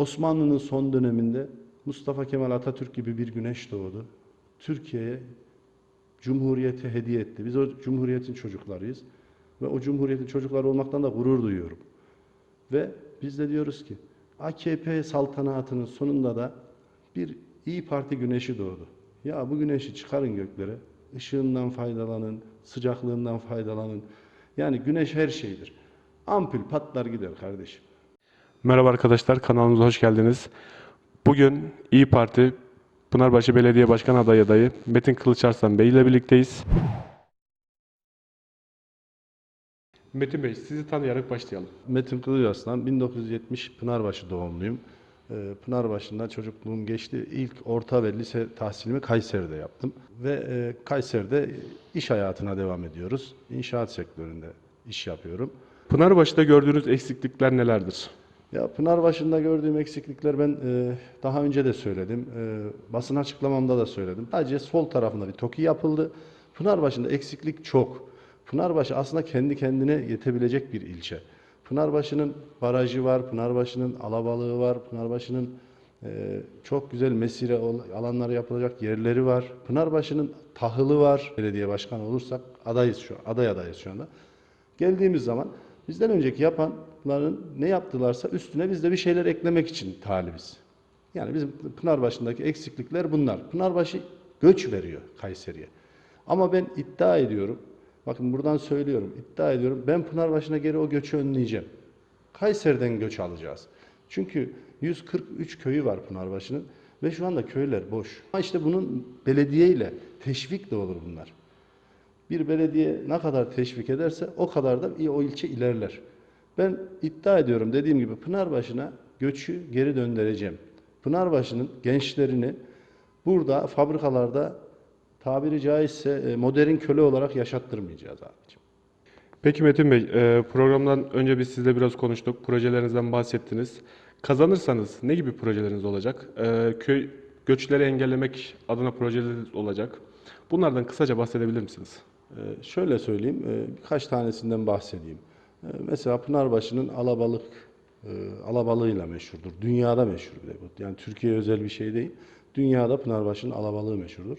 Osmanlı'nın son döneminde Mustafa Kemal Atatürk gibi bir güneş doğdu. Türkiye'ye Cumhuriyeti hediye etti. Biz o Cumhuriyetin çocuklarıyız. Ve o Cumhuriyetin çocukları olmaktan da gurur duyuyorum. Ve biz de diyoruz ki AKP saltanatının sonunda da bir İyi Parti güneşi doğdu. Ya bu güneşi çıkarın göklere. ışığından faydalanın, sıcaklığından faydalanın. Yani güneş her şeydir. Ampul patlar gider kardeşim. Merhaba arkadaşlar, kanalımıza hoş geldiniz. Bugün İyi Parti Pınarbaşı Belediye Başkan adayı adayı Metin Kılıçarslan Bey ile birlikteyiz. Metin Bey, sizi tanıyarak başlayalım. Metin Kılıçarslan 1970 Pınarbaşı doğumluyum. Ee, Pınarbaşı'nda çocukluğum geçti. İlk orta ve lise tahsilimi Kayseri'de yaptım. Ve e, Kayseri'de iş hayatına devam ediyoruz. İnşaat sektöründe iş yapıyorum. Pınarbaşı'da gördüğünüz eksiklikler nelerdir? Ya Pınarbaşı'nda gördüğüm eksiklikler ben e, daha önce de söyledim. E, basın açıklamamda da söyledim. Sadece sol tarafında bir TOKİ yapıldı. Pınarbaşı'nda eksiklik çok. Pınarbaşı aslında kendi kendine yetebilecek bir ilçe. Pınarbaşı'nın barajı var, Pınarbaşı'nın alabalığı var, Pınarbaşı'nın e, çok güzel mesire alanları yapılacak yerleri var. Pınarbaşı'nın tahılı var. Belediye başkanı olursak adayız şu aday adayız şu anda. Geldiğimiz zaman bizden önceki yapanların ne yaptılarsa üstüne biz de bir şeyler eklemek için talibiz. Yani bizim Pınarbaşı'ndaki eksiklikler bunlar. Pınarbaşı göç veriyor Kayseri'ye. Ama ben iddia ediyorum, bakın buradan söylüyorum, iddia ediyorum ben Pınarbaşı'na geri o göçü önleyeceğim. Kayseri'den göç alacağız. Çünkü 143 köyü var Pınarbaşı'nın ve şu anda köyler boş. Ama işte bunun belediyeyle teşvik de olur bunlar. Bir belediye ne kadar teşvik ederse o kadar da iyi o ilçe ilerler. Ben iddia ediyorum dediğim gibi Pınarbaşı'na göçü geri döndüreceğim. Pınarbaşı'nın gençlerini burada fabrikalarda tabiri caizse e, modern köle olarak yaşattırmayacağız abicim. Peki Metin Bey, e, programdan önce biz sizle biraz konuştuk. Projelerinizden bahsettiniz. Kazanırsanız ne gibi projeleriniz olacak? E, Köy göçleri engellemek adına projeleriniz olacak. Bunlardan kısaca bahsedebilir misiniz? Şöyle söyleyeyim, birkaç tanesinden bahsedeyim. Ee, mesela Pınarbaşı'nın alabalık, e, alabalığıyla meşhurdur. Dünyada meşhur bir de bu. Yani Türkiye özel bir şey değil. Dünyada Pınarbaşı'nın alabalığı meşhurdur.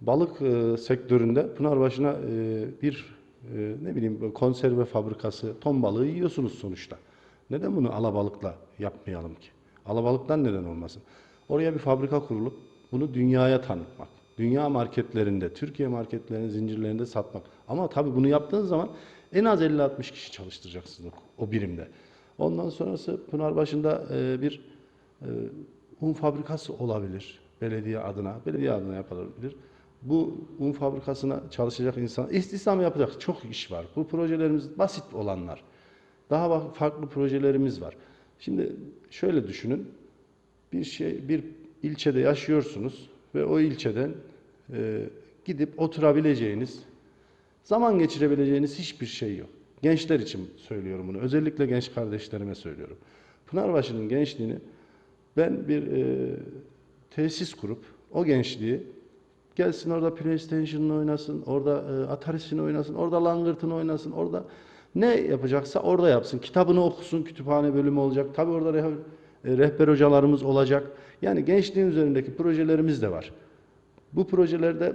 Balık e, sektöründe Pınarbaşı'na e, bir ne bileyim konserve fabrikası, ton balığı yiyorsunuz sonuçta. Neden bunu alabalıkla yapmayalım ki? Alabalıktan neden olmasın? Oraya bir fabrika kurulup bunu dünyaya tanıtmak. Dünya marketlerinde, Türkiye marketlerinin zincirlerinde satmak. Ama tabii bunu yaptığınız zaman en az 50-60 kişi çalıştıracaksınız o, o birimde. Ondan sonrası Pınarbaşı'nda e, bir e, un fabrikası olabilir belediye adına. Belediye adına yapılabilir. Bu un fabrikasına çalışacak insan, istihdam yapacak çok iş var. Bu projelerimiz basit olanlar. Daha farklı projelerimiz var. Şimdi şöyle düşünün. Bir şey bir ilçede yaşıyorsunuz ve o ilçeden e, gidip oturabileceğiniz, zaman geçirebileceğiniz hiçbir şey yok. Gençler için söylüyorum bunu. Özellikle genç kardeşlerime söylüyorum. Pınarbaşı'nın gençliğini ben bir e, tesis kurup o gençliği gelsin orada PlayStation'ını oynasın, orada e, Atari'sini oynasın, orada langırtını oynasın, orada ne yapacaksa orada yapsın. Kitabını okusun, kütüphane bölümü olacak. Tabii orada reh- e, rehber hocalarımız olacak. Yani gençliğin üzerindeki projelerimiz de var. Bu projelerde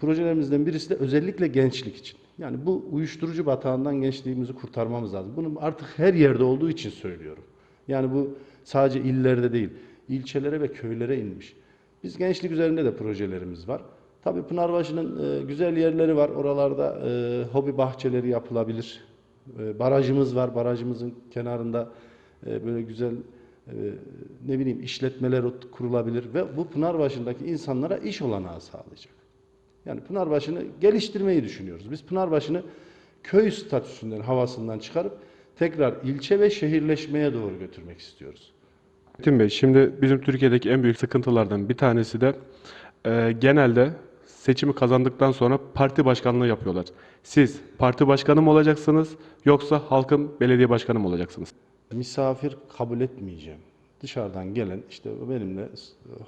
projelerimizden birisi de özellikle gençlik için. Yani bu uyuşturucu batağından gençliğimizi kurtarmamız lazım. Bunu artık her yerde olduğu için söylüyorum. Yani bu sadece illerde değil, ilçelere ve köylere inmiş. Biz gençlik üzerinde de projelerimiz var. Tabii Pınarbaşı'nın e, güzel yerleri var. Oralarda e, hobi bahçeleri yapılabilir. E, barajımız var. Barajımızın kenarında e, böyle güzel e, ne bileyim işletmeler kurulabilir ve bu Pınarbaşı'ndaki insanlara iş olanağı sağlayacak. Yani Pınarbaşı'nı geliştirmeyi düşünüyoruz. Biz Pınarbaşı'nı köy statüsünden, havasından çıkarıp tekrar ilçe ve şehirleşmeye doğru götürmek istiyoruz. Metin Bey, şimdi bizim Türkiye'deki en büyük sıkıntılardan bir tanesi de e, genelde seçimi kazandıktan sonra parti başkanlığı yapıyorlar. Siz parti başkanı mı olacaksınız yoksa halkın belediye başkanı mı olacaksınız? Misafir kabul etmeyeceğim. Dışarıdan gelen işte benimle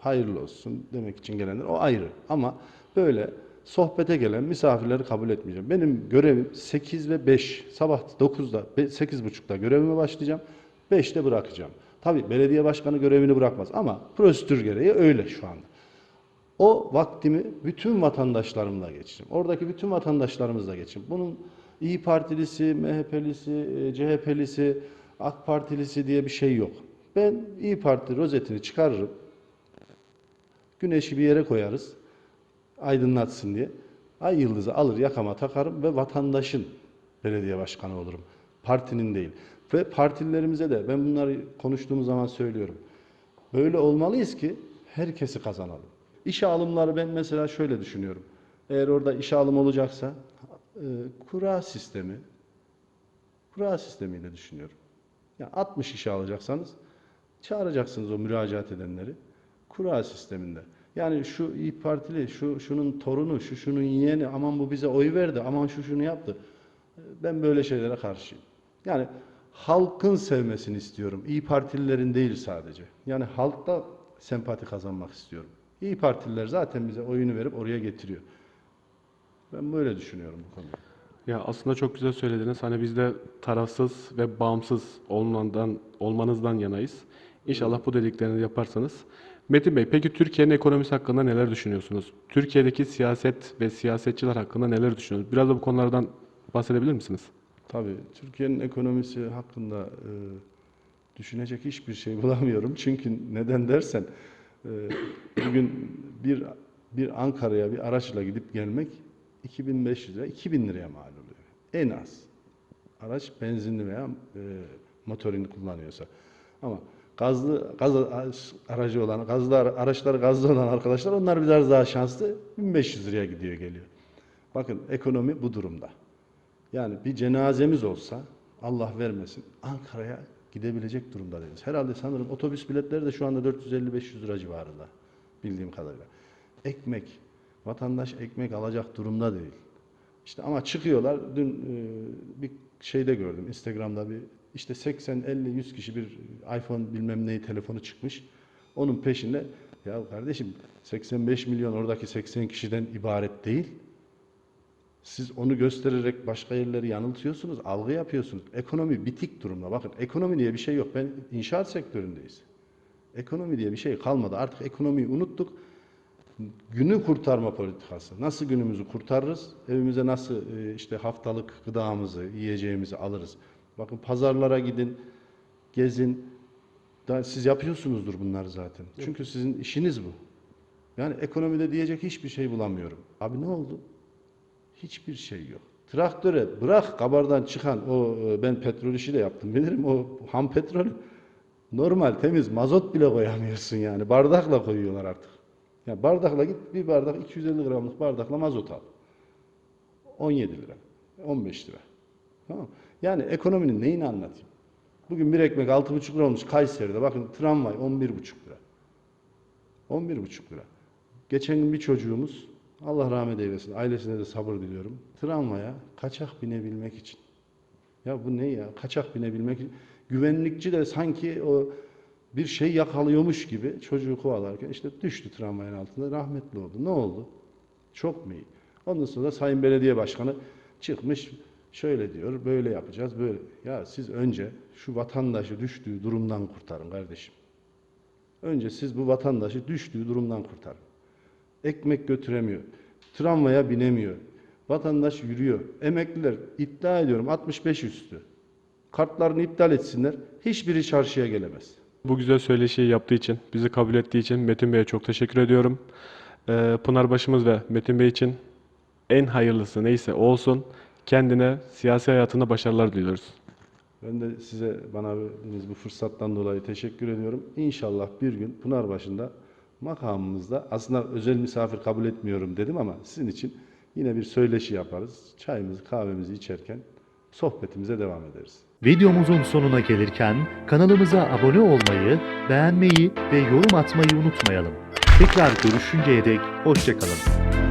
hayırlı olsun demek için gelenler o ayrı. Ama böyle sohbete gelen misafirleri kabul etmeyeceğim. Benim görevim 8 ve 5. Sabah 9'da, 8.30'da görevime başlayacağım. 5'te bırakacağım. Tabii belediye başkanı görevini bırakmaz ama prosedür gereği öyle şu anda. O vaktimi bütün vatandaşlarımla geçireyim. Oradaki bütün vatandaşlarımızla geçireyim. Bunun İyi Partilisi, MHP'lisi, e, CHP'lisi, AK Partilisi diye bir şey yok. Ben İyi Parti rozetini çıkarırım. Güneşi bir yere koyarız. Aydınlatsın diye. Ay yıldızı alır yakama takarım ve vatandaşın belediye başkanı olurum. Partinin değil. Ve partililerimize de ben bunları konuştuğumuz zaman söylüyorum. Böyle olmalıyız ki herkesi kazanalım. İşe alımları ben mesela şöyle düşünüyorum. Eğer orada işe alım olacaksa e, kura sistemi kura sistemiyle düşünüyorum. Ya 60 işe alacaksanız çağıracaksınız o müracaat edenleri kura sisteminde. Yani şu İyi Partili, şu şunun torunu, şu şunun yeğeni, aman bu bize oy verdi, aman şu şunu yaptı. Ben böyle şeylere karşıyım. Yani halkın sevmesini istiyorum. İyi Partililerin değil sadece. Yani halkta sempati kazanmak istiyorum. İyi Partililer zaten bize oyunu verip oraya getiriyor. Ben böyle düşünüyorum bu konuda. Ya aslında çok güzel söylediniz. Hani biz de tarafsız ve bağımsız olmandan, olmanızdan yanayız. İnşallah bu dediklerinizi yaparsanız. Metin Bey, peki Türkiye'nin ekonomisi hakkında neler düşünüyorsunuz? Türkiye'deki siyaset ve siyasetçiler hakkında neler düşünüyorsunuz? Biraz da bu konulardan bahsedebilir misiniz? Tabii Türkiye'nin ekonomisi hakkında e, düşünecek hiçbir şey bulamıyorum. Çünkü neden dersen e, bugün bir bir Ankara'ya bir araçla gidip gelmek 2500 lira, 2000 liraya mal oluyor. En az. Araç benzinli veya e, motorini kullanıyorsa. Ama gazlı gaz aracı olan, gazlı ara- araçları gazlı olan arkadaşlar onlar biraz daha şanslı. 1500 liraya gidiyor geliyor. Bakın ekonomi bu durumda. Yani bir cenazemiz olsa Allah vermesin Ankara'ya gidebilecek durumda değiliz. Herhalde sanırım otobüs biletleri de şu anda 450-500 lira civarında bildiğim kadarıyla. Ekmek, vatandaş ekmek alacak durumda değil. İşte ama çıkıyorlar. Dün e, bir şeyde gördüm Instagram'da bir işte 80 50 100 kişi bir iPhone bilmem neyi telefonu çıkmış. Onun peşinde ya kardeşim 85 milyon oradaki 80 kişiden ibaret değil. Siz onu göstererek başka yerleri yanıltıyorsunuz, algı yapıyorsunuz. Ekonomi bitik durumda. Bakın ekonomi diye bir şey yok. Ben inşaat sektöründeyiz. Ekonomi diye bir şey kalmadı. Artık ekonomiyi unuttuk. Günü kurtarma politikası. Nasıl günümüzü kurtarırız? Evimize nasıl e, işte haftalık gıdamızı, yiyeceğimizi alırız? Bakın pazarlara gidin, gezin. Siz yapıyorsunuzdur bunları zaten. Çünkü sizin işiniz bu. Yani ekonomide diyecek hiçbir şey bulamıyorum. Abi ne oldu? Hiçbir şey yok. Traktöre bırak kabardan çıkan o e, ben petrol işi de yaptım bilirim o ham petrol normal temiz mazot bile koyamıyorsun yani bardakla koyuyorlar artık. Ya bardakla git bir bardak 250 gramlık bardakla mazot al. 17 lira, 15 lira. Tamam. Yani ekonominin neyini anlatayım? Bugün bir ekmek 6,5 lira olmuş Kayseri'de. Bakın tramvay 11,5 lira. 11,5 lira. Geçen gün bir çocuğumuz, Allah rahmet eylesin, ailesine de sabır diliyorum. Tramvaya kaçak binebilmek için. Ya bu ne ya? Kaçak binebilmek için. Güvenlikçi de sanki o bir şey yakalıyormuş gibi çocuğu kovalarken işte düştü tramvayın altında rahmetli oldu. Ne oldu? Çok mu iyi? Ondan sonra da Sayın Belediye Başkanı çıkmış şöyle diyor, böyle yapacağız, böyle. Ya siz önce şu vatandaşı düştüğü durumdan kurtarın kardeşim. Önce siz bu vatandaşı düştüğü durumdan kurtarın. Ekmek götüremiyor. Tramvaya binemiyor. Vatandaş yürüyor. Emekliler iddia ediyorum 65 üstü. Kartlarını iptal etsinler. Hiçbiri çarşıya gelemez. Bu güzel söyleşiyi yaptığı için, bizi kabul ettiği için Metin Bey'e çok teşekkür ediyorum. Ee, Pınarbaşımız ve Metin Bey için en hayırlısı neyse olsun. Kendine siyasi hayatında başarılar diliyoruz. Ben de size bana verdiğiniz bu fırsattan dolayı teşekkür ediyorum. İnşallah bir gün Pınarbaşı'nda makamımızda aslında özel misafir kabul etmiyorum dedim ama sizin için yine bir söyleşi yaparız. Çayımızı kahvemizi içerken sohbetimize devam ederiz. Videomuzun sonuna gelirken kanalımıza abone olmayı, beğenmeyi ve yorum atmayı unutmayalım. Tekrar görüşünceye dek hoşçakalın.